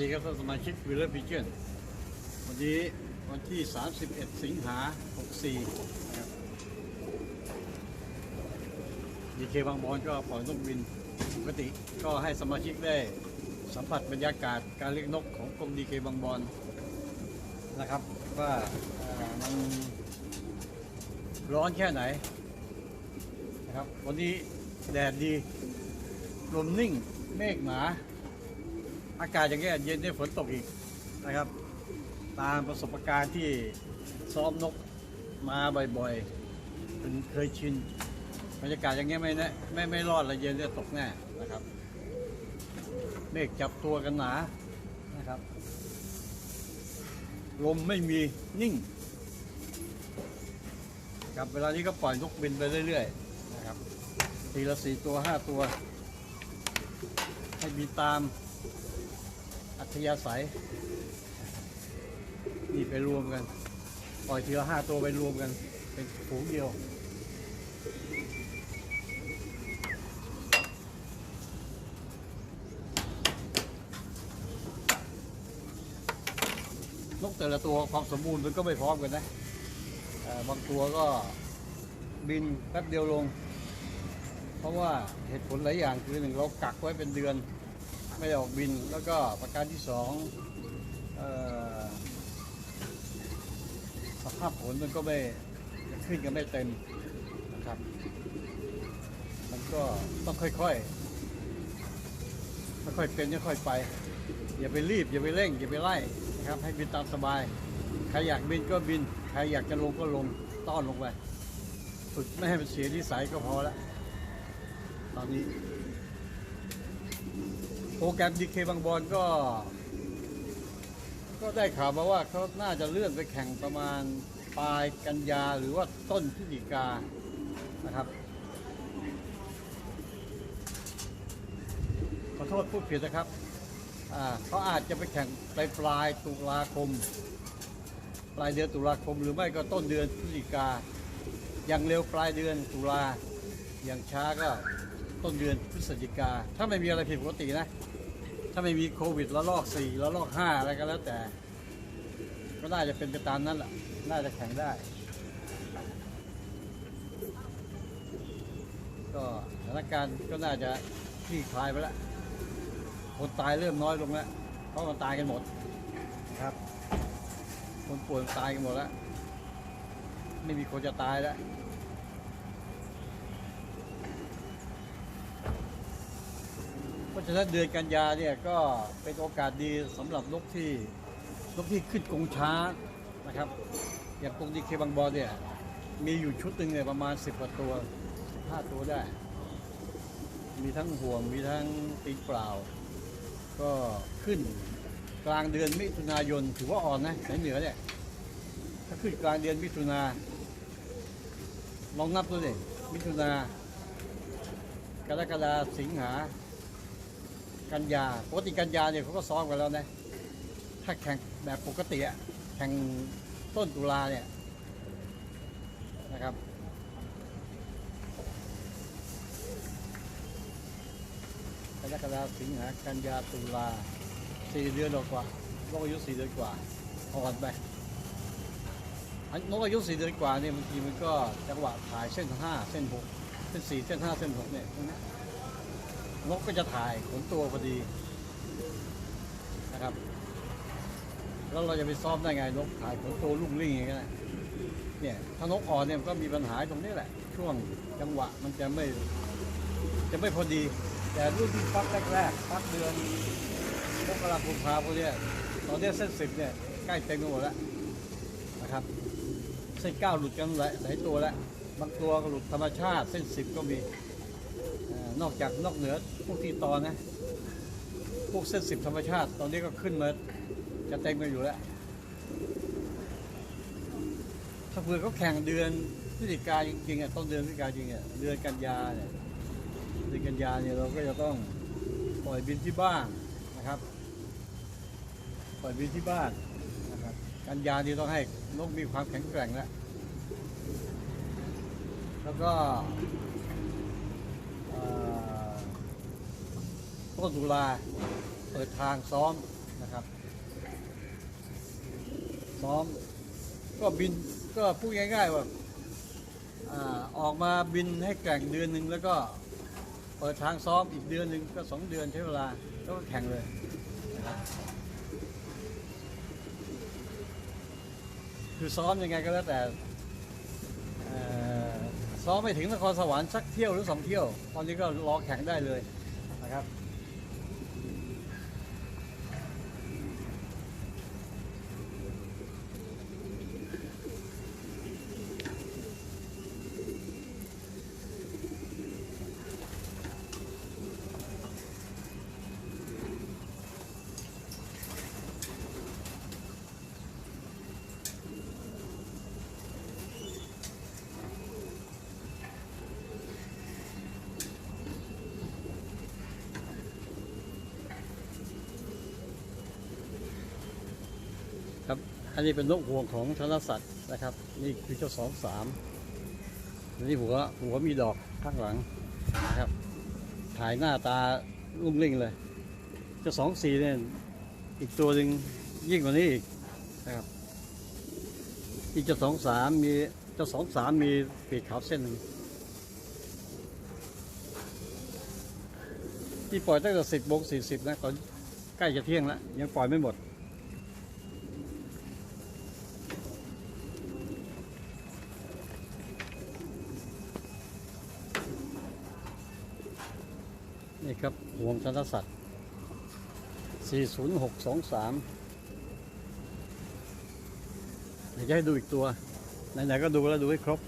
ดีครับท่านสมาชิกวิลเลอร์พิเจนวันนี้วันที่ 31 สิงหา 64ครับดีเคบางบอนก็ปล่อยนกบินปกติก็ให้สมาชิกได้สัมผัสบรรยากาศการเลี้ยงนกของกรมดีเคบางบอนนะครับว่ามันร้อนแค่ไหนนะครับวันนี้แดดดีลมนิ่งเมฆหนา อากาศอย่างเงี้ยเย็นได้ฝนตกอีกนะครับ ตามประสบการณ์ที่ซ้อมนกมาบ่อยๆเป็นเคยชินบรรยากาศอย่างเงี้ยไม่แน่ไม่ไม่รอดลยเย็นจะตกแน่นะครับเมฆจับตัวกันหนานะครับ ลมไม่มีนิ่งครับเวลานี้ก็ปล่อยนกบินไปเรื่อยๆนะครับ ทีละสี่ตัวห้าตัว ให้บินตาม อัธยาศัย นี่ไปรวมกัน ปล่อยทีละห้าตัวไปรวมกัน เป็นฝูงเดียวนกแต่ละตัวความสมบูรณ์มันก็ไม่พร้อมกันนะบางตัวก็บินแป๊บเดียวลง เพราะว่าเหตุผลหลายอย่างคือหนึ่งเรากักไว้เป็นเดือน ไม่ออกบิน แล้วก็ประการที่สองสภาพผลมันก็ไม่ขึ้นกันไม่เต็มนะครับ มันก็ต้องค่อยๆค่อยๆเป็นค่อยๆไป อย่าไปรีบ อย่าไปเร่ง อย่าไปไล่นะครับ ให้บินตามสบาย ใครอยากบินก็บิน ใครอยากจะลงก็ลงต้อนลงไปฝึกไม่ให้มันเสียนิสัยก็พอแล้วตอนนี้ โปรแกรมดีเคบางบอลก็ ก็ได้ข่าวมาว่าเขาน่าจะเลื่อนไปแข่งประมาณปลายกันยาหรือว่าต้นพฤศจิกานะครับ ขอโทษพูดผิดนะครับอ่าเขาอาจจะไปแข่งปลายปลายตุลาคม ปลายเดือนตุลาคม หรือไม่ก็ต้นเดือนพฤศจิกาอย่างเร็วปลายเดือนตุลาอย่างช้าก็ต้นเดือนพฤศจิกา ถ้าไม่มีอะไรผิดปกตินะ ถ้าไม่มีโควิดระลอกสี่ระลอกห้าอะไรก็แล้วแต่ ก็น่าจะเป็นไปตามนั้นแหละน่าจะแข่งได้ ก็สถานการณ์ก็น่าจะคลี่คลายไปแล้วคนตายเริ่มน้อยลงแล้วเพราะมันตายกันหมดนะครับ คนป่วยตายกันหมดแล้ว ไม่มีคนจะตายแล้ว เพ ราะฉะนั้นเดือนกันยาเนี่ยก็เป็นโอกาสดีสำหรับนกที่นกที่ขึ้นกรงช้านะครับ อย่างกรงดีเคบางบอลเนี่ยมีอยู่ชุดหนึ่งเนี่ยประมาณ 10กว่าตัว 15 ตัวได้ มีทั้งห่วงมีทั้งตีนเปล่า ก็ขึ้นกลางเดือนมิถุนายนถือว่าอ่อนนะในเหนือเนี่ยถ้าขึ้นกลางเดือนมิถุนาลองนับดูสิมิถุนากรกฎาสิงหา กันยาปกติกันยาเนี่ยเขาก็ซ้อมกันแล้วนะถ้าแข่งแบบปกติอะแข่งต้นตุลาเนี่ยนะครับกรกฎาสิงหากันยาตุลาสี่เดือนกว่าโลกอายุสี่เดือนกว่าอ่อนไปอันนกอายุสี่เดือนกว่าเนี่ยบางทีมันก็จังหวะถ่ายเส้นห้าเส้นหกเส้นสี่เส้นห้าเส้นหกเนี่ยตรงนี้ย นกก็จะถ่ายขนตัวพอดีนะครับ แล้วเราจะไปซ้อมได้ไงนกถ่ายขนตัวลุ่งลิ่งอย่างเงี้ยเนี่ยถ้านกอ่อนเนี่ยก็มีปัญหาตรงนี้แหละ ช่วงจังหวะมันจะไม่จะไม่พอดี แต่รุ่นที่ฟักแรกๆฟักเดือนมกราคมพาพวกเนี้ยตอนเนี้ยเส้นสิบเนี่ยใกล้เต็มหมดแล้วนะครับ เส้นเก้าหลุดกันหลายตัวแล้วบางตัวก็หลุดธรรมชาติ เส้นสิบก็มี นอกจากนอกเหนือพวกที่ตอนนะพวกเส้นสิบธรรมชาติ ตอนนี้ก็ขึ้นมาจะเต็มกันอยู่แล้ว ถ้าเผื่อเขาแข่งเดือนพฤศจิกาจริงๆอะต้นเดือนพฤศจิกาจริงอะเดือนกันยาเนี่ยเดือนกันยาเนี่ยเราก็จะต้องปล่อยบินที่บ้านนะครับ ปล่อยบินที่บ้านนะครับกันยานี่ต้องให้นกมีความแข็งแกร่งแล้วแล้วก็ ต้นตุลาเปิดทางซ้อมนะครับ ซ้อมก็บินก็พูดง่ายๆว่าอ่าออกมาบินให้แกร่งเดือนหนึ่งแล้วก็เปิดทางซ้อมอีกเดือนหนึ่งก็สองเดือนใช้เวลาแล้วก็แข่งเลยนะครับคือซ้อมยังไงก็แล้วแต่ซ้อมไปถึงนครสวรรค์สักเที่ยวหรือสองเที่ยว ตอนนี้ก็รอแข่งได้เลยนะครับ ครับ อันนี้เป็นนกห่วงของธนสัตว์นะครับ นี่คือเจ้าสองสามนี่หัวหัวมีดอกข้างหลังนะครับ ถ่ายหน้าตาลุ่งลิ่งเลย เจ้าสองสี่เนี่ยอีกตัวหนึ่งยิ่งกว่านี้อีกนะครับอีกเจ้าสองสามมีเจ้าสองสามมีปีกขาวเส้นหนึ่งที่ปล่อยตั้งแต่สิบโมงสี่สิบนะตอนใกล้จะเที่ยงแล้วยังปล่อยไม่หมด นี่ครับห่วงชนสัตว์40623เดี๋ยวจะให้ดูอีกตัว ไหนๆก็ดูแล้วดูให้ครบ